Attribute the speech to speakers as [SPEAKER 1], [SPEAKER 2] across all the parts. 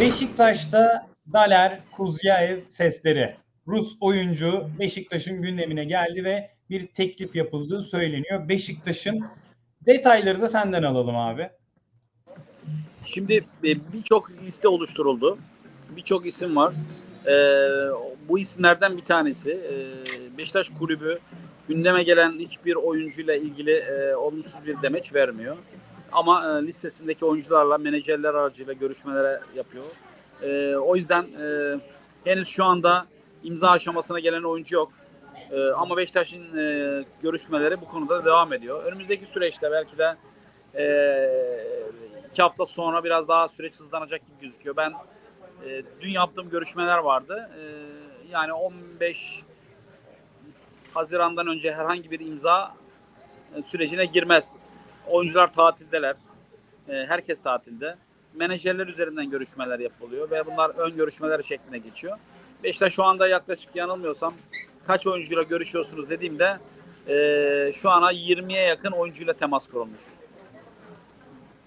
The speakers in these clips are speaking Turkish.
[SPEAKER 1] Beşiktaş'ta Daler Kuzyaev sesleri. Rus oyuncu Beşiktaş'ın gündemine geldi ve bir teklif yapıldığı söyleniyor. Beşiktaş'ın detayları da senden alalım abi.
[SPEAKER 2] Şimdi e, birçok liste oluşturuldu. Birçok isim var. E, bu isimlerden bir tanesi e, Beşiktaş Kulübü gündeme gelen hiçbir oyuncuyla ilgili e, olumsuz bir demeç vermiyor. Ama e, listesindeki oyuncularla menajerler aracıyla görüşmelere yapıyor. E, o yüzden e, henüz şu anda imza aşamasına gelen oyuncu yok. E, ama Beşiktaş'ın e, görüşmeleri bu konuda devam ediyor. Önümüzdeki süreçte belki de e, iki hafta sonra biraz daha süreç hızlanacak gibi gözüküyor. Ben e, dün yaptığım görüşmeler vardı. E, yani 15 Haziran'dan önce herhangi bir imza e, sürecine girmez. Oyuncular tatildeler. E, herkes tatilde. Menajerler üzerinden görüşmeler yapılıyor ve bunlar ön görüşmeler şeklinde geçiyor. Beşiktaş şu anda yaklaşık yanılmıyorsam kaç oyuncuyla görüşüyorsunuz dediğimde e, şu ana 20'ye yakın oyuncuyla temas kurulmuş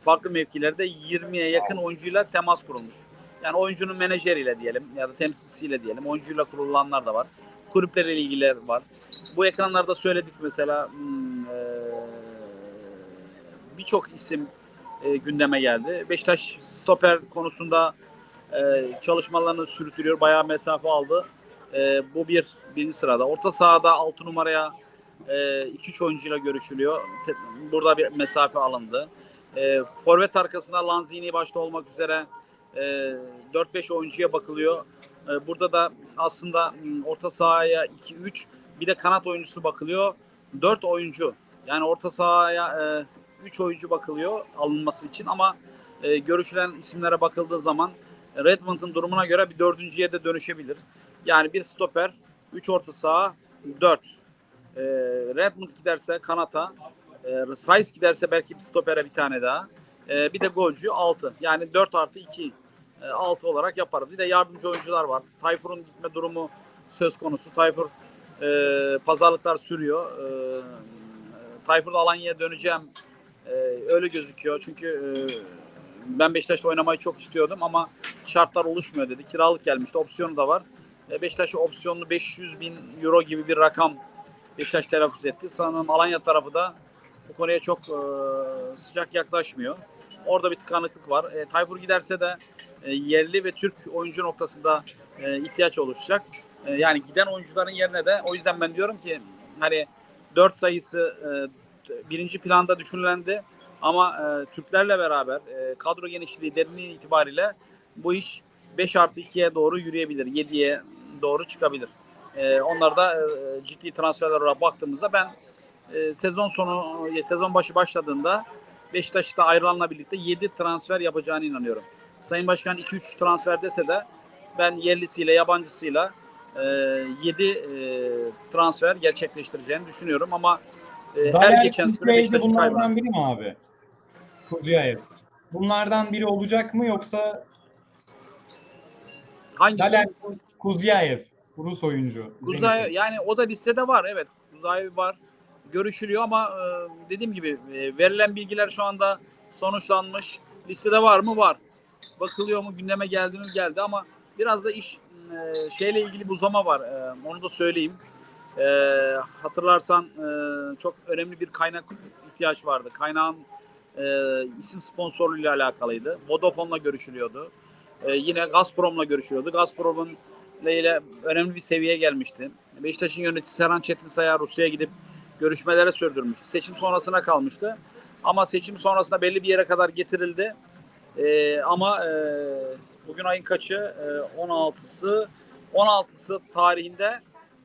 [SPEAKER 2] farklı mevkilerde 20'ye yakın oyuncuyla temas kurulmuş. Yani oyuncunun menajeriyle diyelim ya da temsilcisiyle diyelim. Oyuncuyla kurulanlar da var. Kulüplerle ilgiler var. Bu ekranlarda söyledik mesela hmm, eee, birçok isim e, gündeme geldi. Beşiktaş stoper konusunda e, çalışmalarını sürdürüyor. Bayağı mesafe aldı. E, bu bir birinci sırada. Orta sahada 6 numaraya 2-3 oyuncuyla görüşülüyor. Burada bir mesafe alındı. E, forvet arkasına Lanzini başta olmak üzere e, 4-5 oyuncuya bakılıyor. E, burada da aslında m, orta sahaya 2-3 bir de kanat oyuncusu bakılıyor. 4 oyuncu. Yani orta sahaya 3 oyuncu bakılıyor alınması için ama e, görüşülen isimlere bakıldığı zaman Redmond'un durumuna göre bir dördüncüye de dönüşebilir. Yani bir stoper, 3 orta saha, 4. E, Redmond giderse kanata, e, Saiz giderse belki bir stopere bir tane daha. E, bir de golcü 6. Yani 4 artı 2 e, 6 olarak yaparız. Bir de yardımcı oyuncular var. Tayfur'un gitme durumu söz konusu. Tayfur e, pazarlıklar sürüyor. E, Tayfur'da Alanya'ya döneceğim e, öyle gözüküyor. Çünkü e, ben Beşiktaş'ta oynamayı çok istiyordum ama şartlar oluşmuyor dedi. Kiralık gelmişti. Opsiyonu da var. E, Beşiktaş'a opsiyonlu 500 bin euro gibi bir rakam Beşiktaş telaffuz etti. Sanırım Alanya tarafı da bu konuya çok e, sıcak yaklaşmıyor. Orada bir tıkanıklık var. E, Tayfur giderse de e, yerli ve Türk oyuncu noktasında e, ihtiyaç oluşacak. E, yani giden oyuncuların yerine de o yüzden ben diyorum ki hani 4 sayısı e, birinci planda düşünülendi ama e, Türklerle beraber e, kadro genişliği derinliği itibariyle bu iş 5 artı 2'ye doğru yürüyebilir. 7'ye doğru çıkabilir. E, onlar da e, ciddi transferler olarak baktığımızda ben e, sezon sonu e, sezon başı başladığında Beşiktaş'ta ayrılanla birlikte 7 transfer yapacağını inanıyorum. Sayın Başkan 2-3 transfer dese de ben yerlisiyle yabancısıyla e, 7 e, transfer gerçekleştireceğini düşünüyorum ama e, her geçen Beşiktaş'ın
[SPEAKER 1] bunlardan
[SPEAKER 2] kaybı.
[SPEAKER 1] biri mi abi? Kuzyaev. Bunlardan biri olacak mı yoksa
[SPEAKER 2] Hangisi?
[SPEAKER 1] Daler Kuzyaev Rus oyuncu.
[SPEAKER 2] Kuzay yani o da listede var evet. Kuzay var. Görüşülüyor ama e, dediğim gibi e, verilen bilgiler şu anda sonuçlanmış. Listede var mı? Var. Bakılıyor mu? Gündeme geldi mi? Geldi ama biraz da iş e, şeyle ilgili bir uzama var. E, onu da söyleyeyim. E, hatırlarsan e, çok önemli bir kaynak ihtiyaç vardı. Kaynağın e, isim sponsorluğuyla alakalıydı. Vodafone'la görüşülüyordu. E, yine Gazprom'la görüşülüyordu. Gazprom'un ile önemli bir seviyeye gelmişti. Beşiktaş'ın yöneticisi Serhan Çetinsayar Rusya'ya gidip görüşmelere sürdürmüştü. Seçim sonrasına kalmıştı. Ama seçim sonrasında belli bir yere kadar getirildi. Ee, ama e, bugün ayın kaçı? Ee, 16'sı 16'sı tarihinde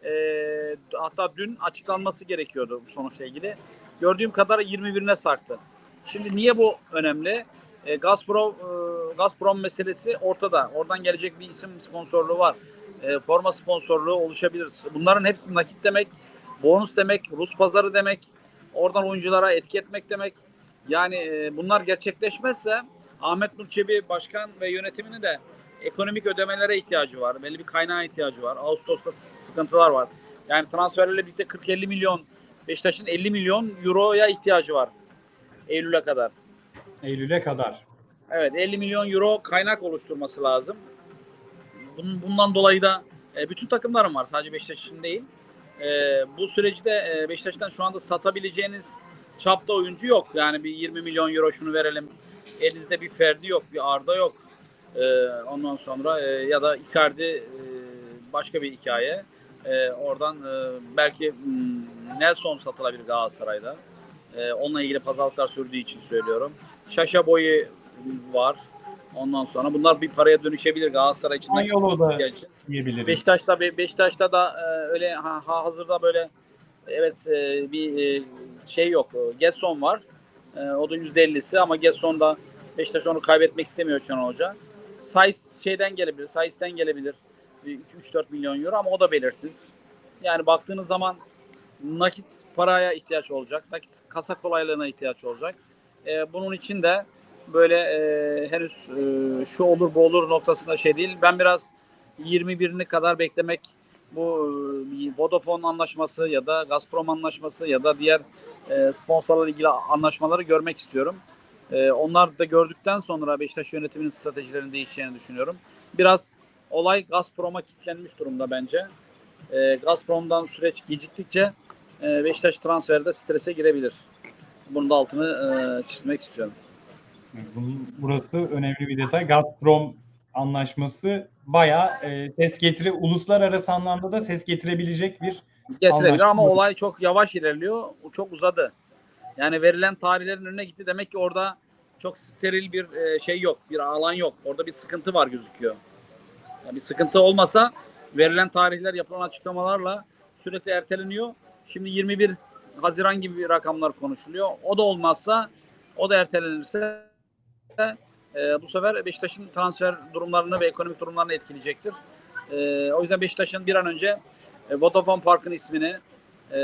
[SPEAKER 2] e, hatta dün açıklanması gerekiyordu bu sonuçla ilgili. Gördüğüm kadar 21'ine sarktı. Şimdi niye bu önemli? E, Gazprom, e, Gazprom meselesi ortada. Oradan gelecek bir isim sponsorluğu var. E, forma sponsorluğu oluşabilir. Bunların hepsi nakit demek, bonus demek, Rus pazarı demek, oradan oyunculara etki etmek demek. Yani e, bunlar gerçekleşmezse Ahmet Nur Çebi başkan ve yönetiminin de ekonomik ödemelere ihtiyacı var. Belli bir kaynağa ihtiyacı var. Ağustos'ta sıkıntılar var. Yani transferlerle birlikte 40-50 milyon Beşiktaş'ın 50 milyon euroya ihtiyacı var Eylül'e kadar.
[SPEAKER 1] Eylül'e kadar.
[SPEAKER 2] Evet 50 milyon euro kaynak oluşturması lazım. Bunun, bundan dolayı da e, bütün takımlarım var sadece Beşiktaş için değil. E, bu süreçte e, Beşiktaş'tan şu anda satabileceğiniz çapta oyuncu yok. Yani bir 20 milyon euro şunu verelim. Elinizde bir Ferdi yok, bir Arda yok. E, ondan sonra e, ya da Icardi e, başka bir hikaye. E, oradan e, belki hmm, Nelson satılabilir Galatasaray'da. E, onunla ilgili pazarlıklar sürdüğü için söylüyorum. Şaşa boyu var. Ondan sonra bunlar bir paraya dönüşebilir Galatasaray için.
[SPEAKER 1] Anyolo da diyebiliriz.
[SPEAKER 2] Beşiktaş'ta Be- Beşiktaş'ta da e, öyle ha- hazırda böyle evet e, bir e, şey yok. Getson var. E, o da %50'si ama Getson da Beşiktaş onu kaybetmek istemiyor Şenol Hoca. Saiz şeyden gelebilir. Saiz'den gelebilir. 3-4 milyon euro ama o da belirsiz. Yani baktığınız zaman nakit paraya ihtiyaç olacak. Nakit kasa kolaylığına ihtiyaç olacak. E, bunun için de böyle e, henüz e, şu olur bu olur noktasında şey değil. Ben biraz 21'ini kadar beklemek bu e, Vodafone anlaşması ya da Gazprom anlaşması ya da diğer e, sponsorlarla ilgili anlaşmaları görmek istiyorum. E, onlar da gördükten sonra Beşiktaş yönetiminin stratejilerinin değişeceğini düşünüyorum. Biraz olay Gazprom'a kilitlenmiş durumda bence. E, Gazprom'dan süreç geciktikçe e, Beşiktaş transferde strese girebilir. Bunun da altını e, çizmek istiyorum.
[SPEAKER 1] Bunun, burası önemli bir detay. Gazprom anlaşması bayağı e, ses getire uluslararası anlamda da ses getirebilecek bir
[SPEAKER 2] getirebilir ama olay çok yavaş ilerliyor. Çok uzadı. Yani verilen tarihlerin önüne gitti. Demek ki orada çok steril bir e, şey yok. Bir alan yok. Orada bir sıkıntı var gözüküyor. Yani bir sıkıntı olmasa verilen tarihler yapılan açıklamalarla sürekli erteleniyor. Şimdi 21 Haziran gibi bir rakamlar konuşuluyor. O da olmazsa o da ertelenirse e, bu sefer Beşiktaş'ın transfer durumlarını ve ekonomik durumlarını etkileyecektir. E, o yüzden Beşiktaş'ın bir an önce e, Vodafone Park'ın ismini, e,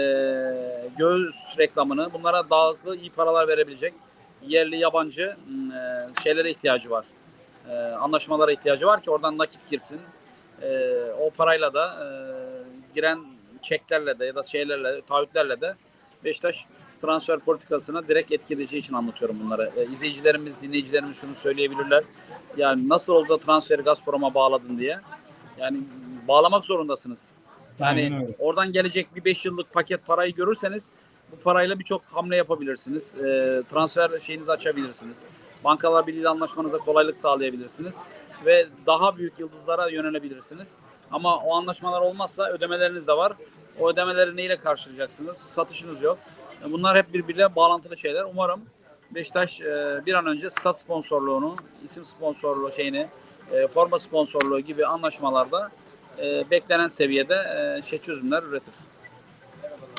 [SPEAKER 2] göğüs reklamını bunlara dağıtıklı iyi paralar verebilecek yerli yabancı m, e, şeylere ihtiyacı var. E, anlaşmalara ihtiyacı var ki oradan nakit girsin. E, o parayla da e, giren çeklerle de ya da şeylerle, taahhütlerle de Beşiktaş transfer politikasına direkt etkileyeceği için anlatıyorum bunları. E, izleyicilerimiz, dinleyicilerimiz şunu söyleyebilirler. Yani nasıl oldu da transferi Gazprom'a bağladın diye. Yani bağlamak zorundasınız. Yani oradan gelecek bir 5 yıllık paket parayı görürseniz bu parayla birçok hamle yapabilirsiniz. E, transfer şeyinizi açabilirsiniz. Bankalar Birliği anlaşmanıza kolaylık sağlayabilirsiniz. Ve daha büyük yıldızlara yönelebilirsiniz. Ama o anlaşmalar olmazsa ödemeleriniz de var. O ödemeleri neyle karşılayacaksınız? Satışınız yok. Bunlar hep birbiriyle bağlantılı şeyler. Umarım Beşiktaş e, bir an önce stat sponsorluğunu, isim sponsorluğu şeyini, e, forma sponsorluğu gibi anlaşmalarda e, beklenen seviyede e, şey çözümler üretir.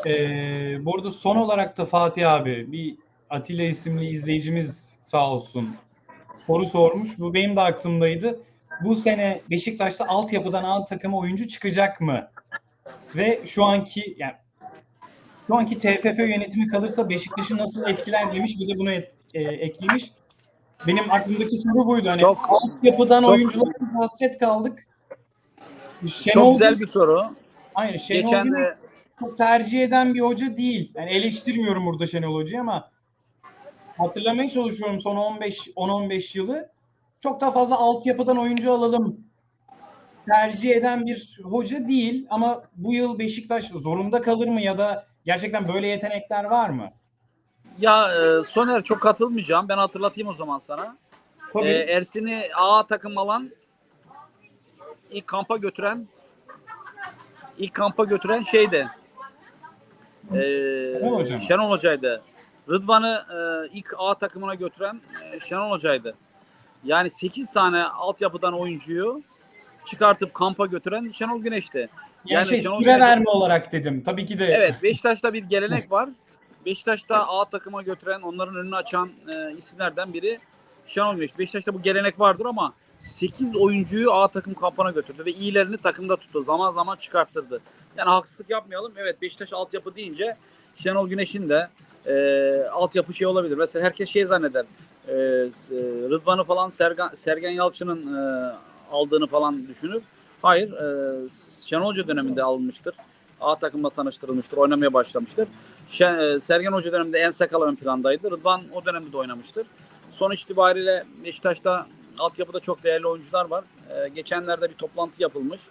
[SPEAKER 1] Ee, bu arada son olarak da Fatih abi bir Atilla isimli izleyicimiz sağ olsun soru sormuş. Bu benim de aklımdaydı. Bu sene Beşiktaş'ta altyapıdan A takıma oyuncu çıkacak mı? Ve şu anki yani şu anki TFF yönetimi kalırsa Beşiktaş'ı nasıl etkiler demiş. Bir de bunu et- e, eklemiş. Benim aklımdaki soru buydu. Hani
[SPEAKER 2] Çok-
[SPEAKER 1] altyapıdan
[SPEAKER 2] çok-
[SPEAKER 1] oyunculara hasret kaldık. Şenol
[SPEAKER 2] Çok güzel bir soru.
[SPEAKER 1] Aynen. Şenol
[SPEAKER 2] Geçen de
[SPEAKER 1] çok tercih eden bir hoca değil. Yani eleştirmiyorum burada Şenol Hoca'yı ama hatırlamaya çalışıyorum son 15 10-15 yılı. Çok daha fazla altyapıdan oyuncu alalım tercih eden bir hoca değil ama bu yıl Beşiktaş zorunda kalır mı ya da gerçekten böyle yetenekler var mı?
[SPEAKER 2] ya e, Soner çok katılmayacağım. Ben hatırlatayım o zaman sana.
[SPEAKER 1] Tabii.
[SPEAKER 2] E, Ersin'i A takım alan ilk kampa götüren ilk kampa götüren şeydi. E,
[SPEAKER 1] Şenol
[SPEAKER 2] Hoca'ydı. Rıdvan'ı e, ilk A takımına götüren e, Şenol Hoca'ydı. Yani 8 tane altyapıdan oyuncuyu çıkartıp kampa götüren Şenol Güneş'ti.
[SPEAKER 1] yani,
[SPEAKER 2] yani
[SPEAKER 1] şey
[SPEAKER 2] Şenol
[SPEAKER 1] süre
[SPEAKER 2] Güneş-
[SPEAKER 1] verme olarak dedim. Tabii ki de
[SPEAKER 2] Evet Beşiktaş'ta bir gelenek var. Beşiktaş'ta A takıma götüren, onların önünü açan e, isimlerden biri Şenol Güneş. Beşiktaş'ta bu gelenek vardır ama 8 oyuncuyu A takım kampına götürdü ve iyilerini takımda tuttu. Zaman zaman çıkarttırdı. Yani haksızlık yapmayalım. Evet Beşiktaş altyapı deyince Şenol Güneş'in de e, altyapı şey olabilir. Mesela herkes şey zanneder. E, e, Rıdvan'ı falan Sergen, Sergen Yalçın'ın e, aldığını falan düşünür. Hayır. E, Şenol Hoca döneminde alınmıştır. A takımla tanıştırılmıştır. Oynamaya başlamıştır. Şen, e, Sergen Hoca döneminde En Sakal ön plandaydı. Rıdvan o dönemde de oynamıştır. Sonuç itibariyle Beşiktaş'ta altyapıda çok değerli oyuncular var. Ee, geçenlerde bir toplantı yapılmış.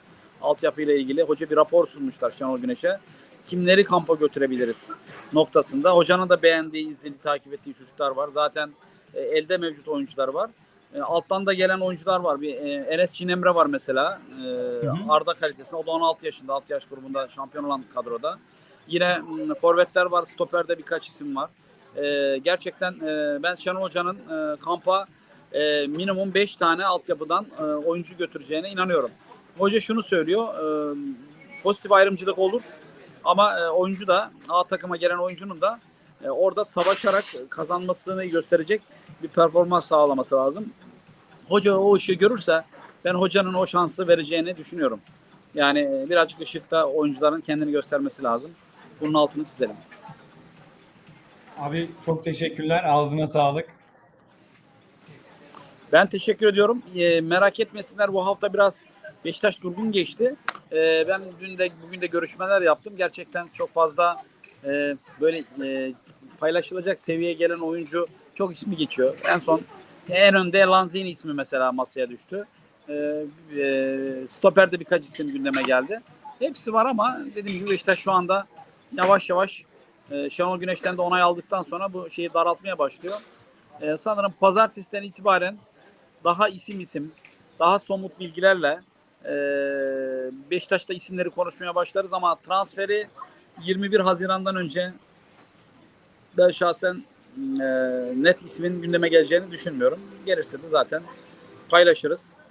[SPEAKER 2] Altyapı ile ilgili. Hoca bir rapor sunmuşlar Şenol Güneş'e. Kimleri kampa götürebiliriz noktasında. Hocanın da beğendiği, izlediği, takip ettiği çocuklar var. Zaten e, elde mevcut oyuncular var. E, alttan da gelen oyuncular var. Bir e, Enes Cinemre var mesela. E,
[SPEAKER 1] hı.
[SPEAKER 2] Arda kalitesinde. O da 16 yaşında. 6 yaş grubunda şampiyon olan kadroda. Yine m, forvetler var. Stoperde birkaç isim var. E, gerçekten e, ben Şenol Hoca'nın e, kampa e, minimum 5 tane altyapıdan e, oyuncu götüreceğine inanıyorum. Hoca şunu söylüyor. E, pozitif ayrımcılık olur. Ama e, oyuncu da A takıma gelen oyuncunun da e, orada savaşarak kazanmasını gösterecek bir performans sağlaması lazım. Hoca o ışığı görürse ben hocanın o şansı vereceğini düşünüyorum. Yani e, birazcık ışıkta oyuncuların kendini göstermesi lazım. Bunun altını çizelim.
[SPEAKER 1] Abi çok teşekkürler. Ağzına sağlık.
[SPEAKER 2] Ben teşekkür ediyorum. E, merak etmesinler bu hafta biraz Beşiktaş durgun geçti. E, ben dün de bugün de görüşmeler yaptım. Gerçekten çok fazla e, böyle e, paylaşılacak seviyeye gelen oyuncu çok ismi geçiyor. En son en önde Lanzini ismi mesela masaya düştü. E, e, Stoper'de birkaç isim gündeme geldi. Hepsi var ama dediğim gibi Beşiktaş şu anda yavaş yavaş e, Şenol Güneş'ten de onay aldıktan sonra bu şeyi daraltmaya başlıyor. E, sanırım pazartesiden itibaren daha isim isim, daha somut bilgilerle e, Beşiktaş'ta isimleri konuşmaya başlarız ama transferi 21 Haziran'dan önce ben şahsen e, net ismin gündeme geleceğini düşünmüyorum. Gelirse de zaten paylaşırız.